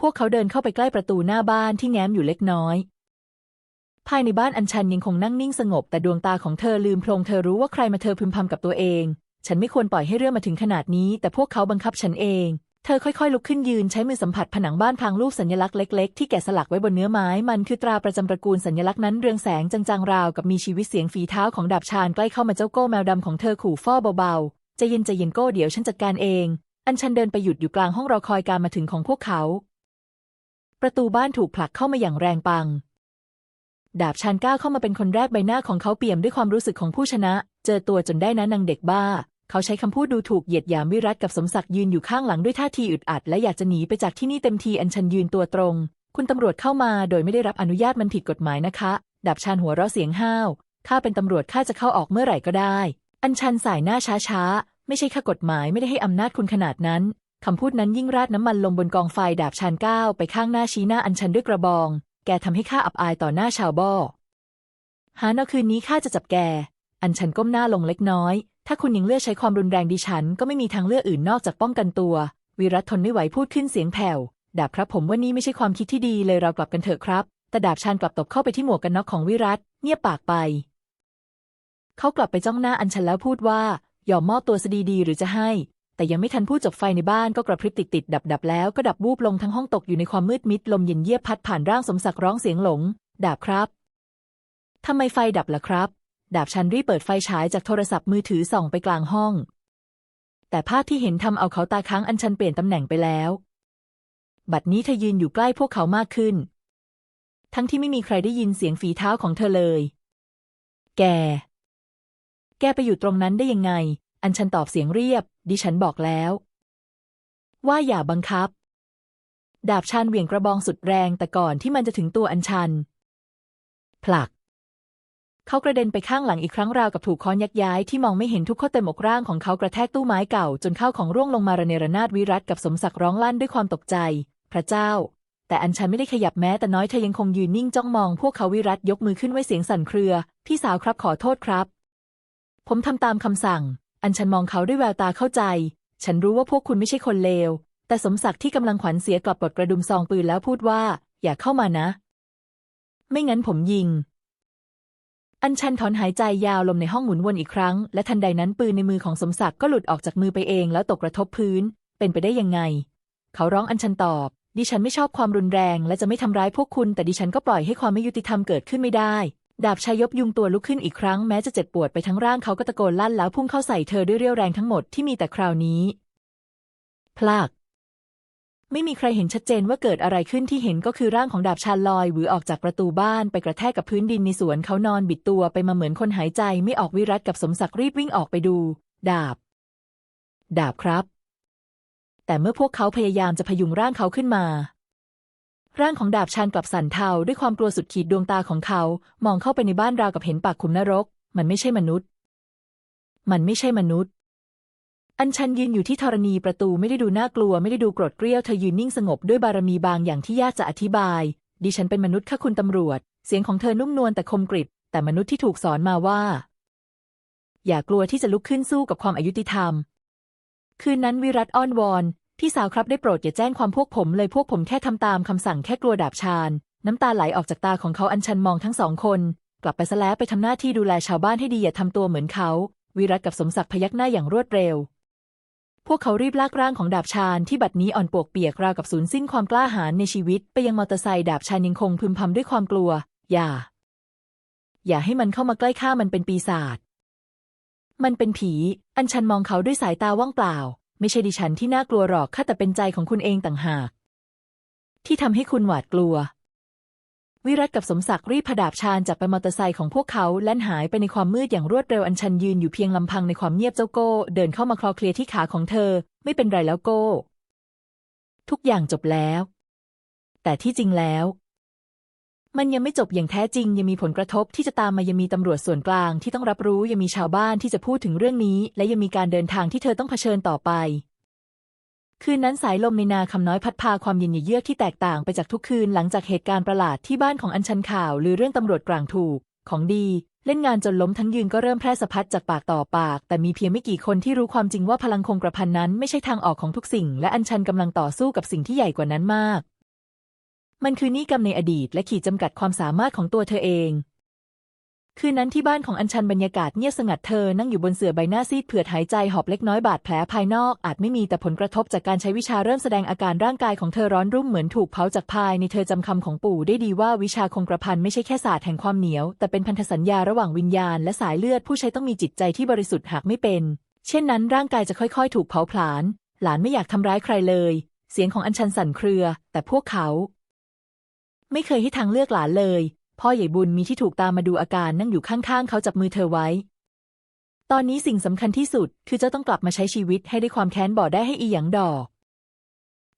พวกเขาเดินเข้าไปใกล้ประตูหน้าบ้านที่แง้มอยู่เล็กน้อย ภายในบ้านอัญชันยังคงนั่งนิ่งสงบ แต่ดวงตาของเธอลืมโพลงเธอรู้ว่าใครมาเธอพึมพำกับตัวเอง ฉันไม่ควรปล่อยให้เรื่องมาถึงขนาดนี้ แต่พวกเขาบังคับฉันเอง เธอค่อยๆ ลุกขึ้นยืนใช้มือสัมผัสผนังบ้านพลางรูปสัญลักษณ์เล็กๆ ที่แกะสลักไว้บนเนื้อไม้ มันคือตราประจำตระกูลสัญลักษณ์นั้นเรืองแสงจางๆราวกับมีชีวิตเสียงฝีเท้าของดาบชาญใกล้เข้ามาเจ้าโก้แมวดำของเธอขู่ฟ้อเบาๆใจเย็นใจเย็นโก้เดี๋ยวฉันจัดการเอง อัญชันเดินไปหยุดอยู่กลางห้องรอคอยการมาถึงของพวกเขา ประตูบ้านถูกผลักเข้ามาอย่างแรงปัง ดาบชานก้าวเข้ามาเป็นคนแรกใบหน้าของเขาเปี่ยมด้วยความรู้สึกของผู้ชนะ เจอตัวจนได้นะนางเด็กบ้า เขาใช้คำพูดดูถูกเหยียดหยามวิรัตกับสมศักดิ์ยืนอยู่ข้างหลังด้วยท่าทีอึดอัด และอยากจะหนีไปจากที่นี่เต็มทีอัญชันยืนตัวตรง คุณตำรวจเข้ามาโดยไม่ได้รับอนุญาตมันผิดกฎหมายนะคะดาบชานหัวเราะเสียงห้าวข้าเป็นตำรวจข้าจะเข้าออกเมื่อไหร่ก็ได้ อัญชันสายหน้าช้าๆไม่ใช่ข้ากฎหมายไม่ได้ให้อำนาจคุณขนาดนั้นคำพูดนั้นยิ่งราดน้ำมันลงบนกองไฟดาบชานก้าวไปข้างหน้าชี้หน้าอัญชันด้วยกระบอง แกทำให้ข้าอับอายต่อหน้าชาวบ้อหานาคืนนี้ข้าจะจับแก อัญชันก้มหน้าลงเล็กน้อย ถ้าคุณยังเลือกใช้ความรุนแรงดิฉัน ก็ไม่มีทางเลือกอื่นนอกจากป้องกันตัว วิรัตทนไม่ไหวพูดขึ้นเสียงแผ่วดาบครับผมว่านี่ไม่ใช่ความคิดที่ดีเลยเรากลับกันเถอะครับ แต่ดาบชานกลับตบเข้าไปที่หมวกกันน็อกของวิรัตเงียบปากไป เขากลับไปจ้องหน้าอัญชันแล้วพูดว่า ยอมมอบตัวซะดีๆหรือจะให้ แต่ยังไม่ทันพูดจบไฟในบ้านก็กระพริบติดติดดับดับๆแล้วก็ดับวูบลงทั้งห้องตกอยู่ในความมืดมิดลมเย็นเยียบพัดผ่านร่างสมศักดิ์ร้องเสียงหลง ดาบครับทำไมไฟดับล่ะครับ ดาบชันรีเปิดไฟฉายจากโทรศัพท์มือถือส่องไปกลางห้อง แต่ภาพที่เห็นทำเอาเขาตาค้างอัญชันเปลี่ยนตำแหน่งไปแล้ว บัดนี้เธอยืนอยู่ใกล้พวกเขามากขึ้น ทั้งที่ไม่มีใครได้ยินเสียงฝีเท้าของเธอเลย แก แกไปอยู่ตรงนั้นได้ยังไง อัญชันตอบเสียงเรียบ ดิฉันบอกแล้ว ว่าอย่าบังคับ ดาบชันเหวี่ยงกระบองสุดแรงแต่ก่อนที่มันจะถึงตัวอัญชัน ผลัก เขากระเด็นไปข้างหลังอีกครั้งราวกับถูกค้อนยักย้ายที่มองไม่เห็นทุกข้อเต็มอกร่างของเขากระแทกตู้ไม้เก่า จนเข้าของร่วงลงมาระเนระนาดวิรัตกับสมศักดิ์ร้องลั่นด้วยความตกใจ พระเจ้า แต่อัญชันไม่ได้ขยับแม้แต่น้อยเธอยังคงยืนนิ่งจ้องมอง พวกเขาวิรัตยกมือขึ้นไว้เสียงสั่นเครือ พี่สาวครับขอโทษครับ ผมทำตามคำสั่ง อัญชันมองเขาด้วยแววตาเข้าใจ ฉันรู้ว่าพวกคุณไม่ใช่คนเลว แต่สมศักดิ์ที่กำลังขวัญเสียกลับปลดกระดุมซองปืนแล้วพูดว่า อย่าเข้ามานะ ไม่งั้นผมยิง อัญชันถอนหายใจยาวลมในห้องหมุนวนอีกครั้ง และทันใดนั้นปืนในมือของสมศักดิ์ก็หลุดออกจากมือไปเองแล้วตกกระทบพื้น เป็นไปได้ยังไง เขาร้องอัญชันตอบ ดิฉันไม่ชอบความรุนแรง และจะไม่ทำร้ายพวกคุณ แต่ดิฉันก็ปล่อยให้ความไม่ยุติธรรมเกิดขึ้นไม่ได้ ดาบชายยบยุงตัวลุกขึ้นอีกครั้งแม้จะเจ็บปวดไปทั้งร่างเขาก็ตะโกนลั่นแล้วพุ่งเข้าใส่เธอด้วยเรี่ยวแรงทั้งหมดที่มีแต่คราวนี้ พลาก ไม่มีใครเห็นชัดเจนว่าเกิดอะไรขึ้นที่เห็นก็คือร่างของดาบชาลอยหวือออกจากประตูบ้านไปกระแทกกับพื้นดินในสวนเขานอนบิดตัวไปมาเหมือนคนหายใจไม่ออกวิรัตกับสมศักดิ์รีบวิ่งออกไปดู ดาบ ดาบครับ แต่เมื่อพวกเขาพยายามจะพยุงร่างเขาขึ้นมา ร่างของดาบชานกลับสั่นเทาด้วยความกลัวสุดขีดดวงตาของเขา มองเข้าไปในบ้านราวกับเห็นปากขุมนรก มันไม่ใช่มนุษย์ มันไม่ใช่มนุษย์ อัญชันยืนอยู่ที่ธรณีประตูไม่ได้ดูน่ากลัวไม่ได้ดูโกรธเกรี้ยวเธอยืนนิ่งสงบด้วยบารมีบางอย่างที่ยากจะอธิบาย ดิฉันเป็นมนุษย์ค่ะคุณตำรวจ เสียงของเธอนุ่มนวลแต่คมกริบ แต่มนุษย์ที่ถูกสอนมาว่า อย่ากลัวที่จะลุกขึ้นสู้กับความอายุติธรรม คืนนั้นวิรัตอ้อนวอนพี่สาวครับได้โปรดอย่าแจ้งความพวกผมเลยพวกผมแค่ทำตามคำสั่งแค่กลัวดาบชาญน้ำตาไหลออกจากตาของเขาอัญชันมองทั้งสองคน กลับไปซะแล้วไปทำหน้าที่ดูแลชาวบ้านให้ดีอย่าทำตัวเหมือนเขา วิรัตกับสมศักดิ์พยักหน้าอย่างรวดเร็ว พวกเขารีบลากร่างของดาบชาญที่บัดนี้อ่อนปวกเปียกราวกับสูญสิ้นความกล้าหาญในชีวิต ไปยังมอเตอร์ไซค์ดาบชาญยังคงพึมพำด้วยความกลัว อย่า อย่าให้มันเข้ามาใกล้ข้ามันเป็นปีศาจมันเป็นผี อัญชันมองเขาด้วยสายตาว่างเปล่า ไม่ใช่ดิฉันที่น่ากลัวหรอกข้าแต่เป็นใจของคุณเองต่างหาก ที่ทำให้คุณหวาดกลัว วิรัตกับสมศักดิ์รีบผดาบชาญจากไปมอเตอร์ไซค์ของพวกเขาแล่นหายไปในความมืดอย่างรวดเร็วอัญชันยืนอยู่เพียงลำพังในความเงียบเจ้าโก้ เดินเข้ามาคลอเคลียที่ขาของเธอ ไม่เป็นไรแล้วโก้ ทุกอย่างจบแล้ว แต่ที่จริงแล้ว มันยังไม่จบอย่างแท้จริง ยังมีผลกระทบที่จะตามมายังมีตำรวจส่วนกลางที่ต้องรับรู้ยังมีชาวบ้านที่จะพูดถึงเรื่องนี้ และยังมีการเดินทางที่เธอต้องเผชิญต่อไป คืนนั้นสายลมในนาคำน้อยพัดพาความเย็นเยือกที่แตกต่างไปจากทุกคืนหลังจากเหตุการณ์ประหลาดที่บ้านของอัญชันข่าวหรือเรื่องตำรวจกลางถูก ของดี เล่นงานจนล้มทั้งยืนก็เริ่มแพร่สะพัดจากปากต่อปาก แต่มีเพียงไม่กี่คนที่รู้ความจริงว่าพลังคงกระพันนั้นไม่ใช่ทางออกของทุกสิ่ง และอัญชันกำลังต่อสู้กับสิ่งที่ใหญ่กว่านั้นมาก มันคือนิกรรมในอดีตและขีดจำกัดความสามารถของตัวเธอเอง คืนนั้นที่บ้านของอัญชันบรรยากาศเงียบสงัดเธอนั่งอยู่บนเสื่อใบหน้าซีดเผือดหายใจหอบเล็กน้อยบาดแผลภายนอกอาจไม่มีแต่ผลกระทบจากการใช้วิชาเริ่มแสดงอาการร่างกายของเธอร้อนรุ่มเหมือนถูกเผาจากภายในเธอจำคำของปู่ได้ดีว่าวิชาคงกระพันไม่ใช่แค่ศาสตร์แห่งความเหนียว แต่เป็นพันธสัญญาระหว่างวิญญาณและสายเลือดผู้ใช้ต้องมีจิตใจที่บริสุทธิ์หากไม่เป็น เช่นนั้น ร่างกายจะค่อยๆ ถูกเผาผลาญหลานไม่อยากทำร้ายใครเลย เสียงของอัญชันสั่นเครือ แต่พวกเขา ไม่เคยให้ทางเลือกหลานเลย พ่อใหญ่บุญมีที่ถูกตามมาดูอาการนั่งอยู่ข้างๆ เขาจับมือเธอไว้ ตอนนี้สิ่งสำคัญที่สุด คือเจ้าต้องกลับมาใช้ชีวิตให้ได้ความแค้นบ่อได้ให้อีหยังดอก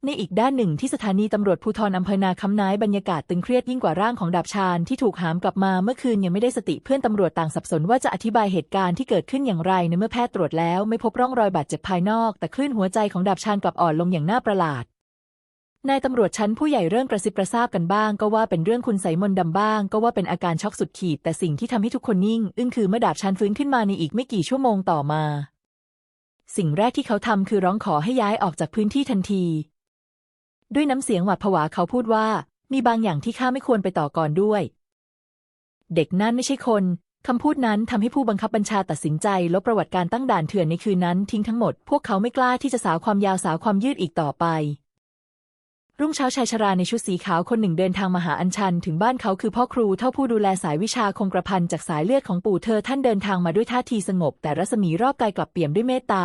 ในอีกด้านหนึ่งที่สถานีตำรวจภูธรอำเภอนาคำน้ายบรรยากาศตึงเครียดยิ่งกว่าร่างของดาบชาญที่ถูกหามกลับมาเมื่อคืนยังไม่ได้สติเพื่อนตำรวจต่างสับสนว่าจะอธิบายเหตุการณ์ที่เกิดขึ้นอย่างไรในเมื่อแพทย์ตรวจแล้วไม่พบร่องรอยบาดเจ็บภายนอก แต่คลื่นหัวใจของดาบชาญกลับอ่อนลงอย่างน่าประหลาด นายตำรวจชั้นผู้ใหญ่เริ่มกระซิบกระซาบกันบ้าง ก็ว่าเป็นเรื่องคุณใสมนดำบ้าง ก็ว่าเป็นอาการช็อกสุดขีด แต่สิ่งที่ทำให้ทุกคนนิ่ง อึ้งคือเมื่อดาบชาญฟื้นขึ้นมาในอีกไม่กี่ชั่วโมงต่อมา สิ่งแรกที่เขาทำคือร้องขอให้ย้ายออกจากพื้นที่ทันที ด้วยน้ำเสียงหวาดผวาเขาพูดว่า มีบางอย่างที่ข้าไม่ควรไปต่อก่อนด้วย เด็กนั่นไม่ใช่คนคำพูดนั้นทำให้ผู้บังคับบัญชาตัดสินใจลบประวัติการตั้งด่านเถื่อนในคืนนั้นทิ้งทั้งหมด พวกเขาไม่กล้าที่จะสาวความยาวสาวความยืดอีกต่อไป รุ่งเช้าชายชราในชุดสีขาวคนหนึ่งเดินทางมาหาอัญชัน ถึงบ้านเขาคือพ่อครูเท่าผู้ดูแลสายวิชาคงกระพันจากสายเลือดของปู่เธอท่านเดินทางมาด้วยท่าทีสงบ แต่รัศมีรอบกายกลับเปี่ยมด้วยเมตตา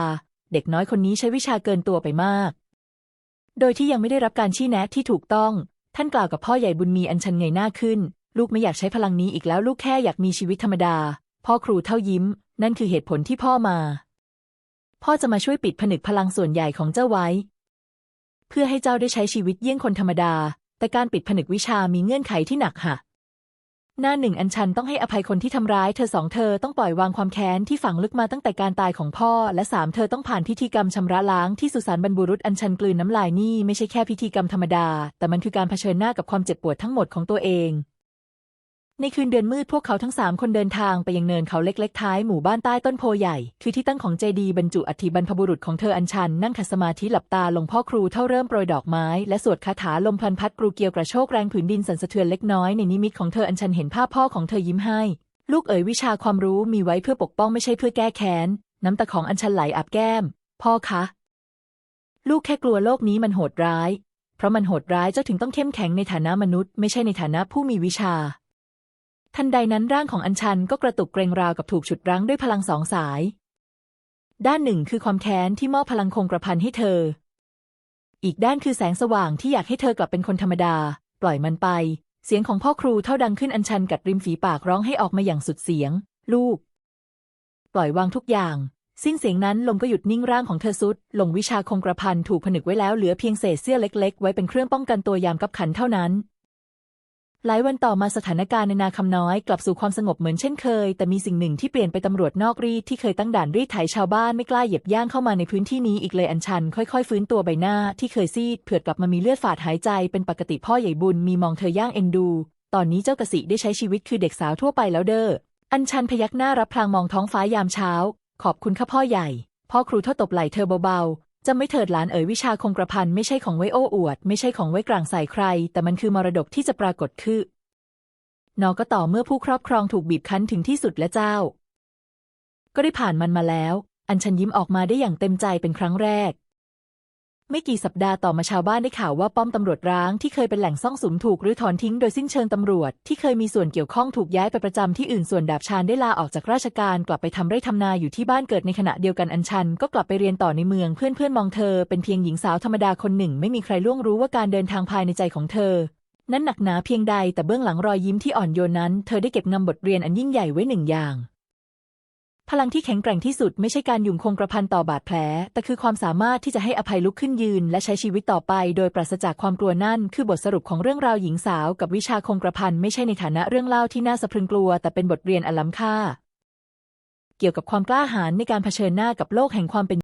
เด็กน้อยคนนี้ใช้วิชาเกินตัวไปมาก โดยที่ยังไม่ได้รับการชี้แนะที่ถูกต้อง ท่านกล่าวกับพ่อใหญ่บุญมีอัญชันเงยหน้าขึ้น ลูกไม่อยากใช้พลังนี้อีกแล้วลูกแค่อยากมีชีวิตธรรมดา พ่อครูเท่ายิ้ม นั่นคือเหตุผลที่พ่อมา พ่อจะมาช่วยปิดผนึกพลังส่วนใหญ่ของเจ้าไว้ เพื่อให้เจ้าได้ใช้ชีวิตเยี่ยงคนธรรมดา แต่การปิดผนึกวิชามีเงื่อนไขที่หนักค่ะหน้าหนึ่งอัญชันต้องให้อภัยคนที่ทำร้ายเธอสองเธอต้องปล่อยวางความแค้นที่ฝังลึกมาตั้งแต่การตายของพ่อ และสามเธอต้องผ่านพิธีกรรมชำระล้างที่สุสานบรรบุรุษอัญชันกลืนน้ำลายนี่ไม่ใช่แค่พิธีกรรมธรรมดา แต่มันคือการเผชิญหน้ากับความเจ็บปวดทั้งหมดของตัวเอง ในคืนเดือนมืดพวกเขาทั้งสามคนเดินทางไปยังเนินเขาเล็กๆท้ายหมู่บ้านใต้ต้นโพใหญ่ คือที่ตั้งของเจดีบรรจุอัฐิบรรพบุรุษของเธออัญชัน นั่งขัดสมาธิหลับตาลงพ่อครูเท่าเริ่มโปรยดอกไม้ และสวดคาถาลมพันพัดกรูเกียวกระโชกแรงผืนดินสั่นสะเทือนเล็กน้อยในนิมิตของเธออัญชันเห็นภาพพ่อของเธอยิ้มให้ ลูกเอ๋ยวิชาความรู้มีไว้เพื่อปกป้องไม่ใช่เพื่อแก้แค้นน้ำตาของอัญชันไหลอาบแก้ม พ่อคะ ลูกแค่กลัวโลกนี้มันโหดร้าย เพราะมันโหดร้ายเจ้าถึงต้องเข้มแข็งในฐานะมนุษย์ ไม่ใช่ในฐานะผู้มีวิชา ทันใดนั้นร่างของอัญชันก็กระตุกเกรงราวกับถูกฉุดรั้งด้วยพลังสองสาย ด้านหนึ่งคือความแค้นที่มอบพลังคงกระพันให้เธอ อีกด้านคือแสงสว่างที่อยากให้เธอกลับเป็นคนธรรมดา ปล่อยมันไป เสียงของพ่อครูเท่าดังขึ้นอัญชันกัดริมฝีปากร้องให้ออกมาอย่างสุดเสียง ลูก ปล่อยวางทุกอย่าง สิ้นเสียงนั้นลมก็หยุดนิ่งร่างของเธอสุด ลงวิชาคงกระพันถูกผนึกไว้แล้วเหลือเพียงเศษเสี้ยวเล็ก ๆ ไว้เป็นเครื่องป้องกันตัวยามกับขันเท่านั้น หลายวันต่อมาสถานการณ์ในนาคำน้อยกลับสู่ความสงบเหมือนเช่นเคย แต่มีสิ่งหนึ่งที่เปลี่ยนไปตำรวจนอกรีดที่เคยตั้งด่านรีดไถชาวบ้านไม่กล้าเหยียบย่างเข้ามาในพื้นที่นี้อีกเลยอัญชัน ค่อยๆ ฟื้นตัวใบหน้าที่เคยซีดเผือดกลับมามีเลือดฝาดหายใจเป็นปกติพ่อใหญ่บุญมีมองเธอย่างเอ็นดู ตอนนี้เจ้ากสิได้ใช้ชีวิตคือเด็กสาวทั่วไปแล้วเด้ออัญชันพยักหน้ารับพลางมองท้องฟ้ายามเช้า ขอบคุณค่ะพ่อใหญ่ พ่อครูท่าตบไหล่เธอเบาๆ จำไม่เถิดหลานเอ๋ยวิชาคงกระพันไม่ใช่ของไว้โอ้อวด ไม่ใช่ของไว้กลางใส่ใคร แต่มันคือมรดกที่จะปรากฏคือนอก็ต่อเมื่อผู้ครอบครองถูกบีบคั้นถึงที่สุดและเจ้า ก็ได้ผ่านมันมาแล้ว อัญชันยิ้มออกมาได้อย่างเต็มใจเป็นครั้งแรก ไม่กี่สัปดาห์ต่อมาชาวบ้านได้ข่าวว่าป้อมตำรวจร้างที่เคยเป็นแหล่งซ่องสุมถูกรื้อถอนทิ้งโดยสิ้นเชิงตำรวจที่เคยมีส่วนเกี่ยวข้องถูกย้ายไปประจำที่อื่นส่วนดาบชาญได้ลาออกจากราชการกลับไปทำไร่ทำนาอยู่ที่บ้านเกิดในขณะเดียวกันอัญชัน ก็กลับไปเรียนต่อในเมืองเพื่อนเพื่อนมองเธอเป็นเพียงหญิงสาวธรรมดาคนหนึ่ง ไม่มีใครล่วงรู้ว่าการเดินทางภายในใจของเธอ นั้นหนักหนาเพียงใดแต่เบื้องหลังรอยยิ้มที่อ่อนโยนนั้น เธอได้เก็บงำบทเรียนอันยิ่งใหญ่ไว้หนึ่งอย่าง พลังที่แข็งแกร่งที่สุดไม่ใช่การยุ่งคงกระพันต่อบาดแผล แต่คือความสามารถที่จะให้อภัยลุกขึ้นยืน และใช้ชีวิตต่อไป โดยปราศจากความกลัวนั่น คือบทสรุปของเรื่องราวหญิงสาว กับวิชาคงกระพันไม่ใช่ในฐานะเรื่องเล่าที่น่าสะพรึงกลัว แต่เป็นบทเรียนอันล้ำค่า เกี่ยวกับความกล้าหาญในการเผชิญหน้ากับโลกแห่งความเป็น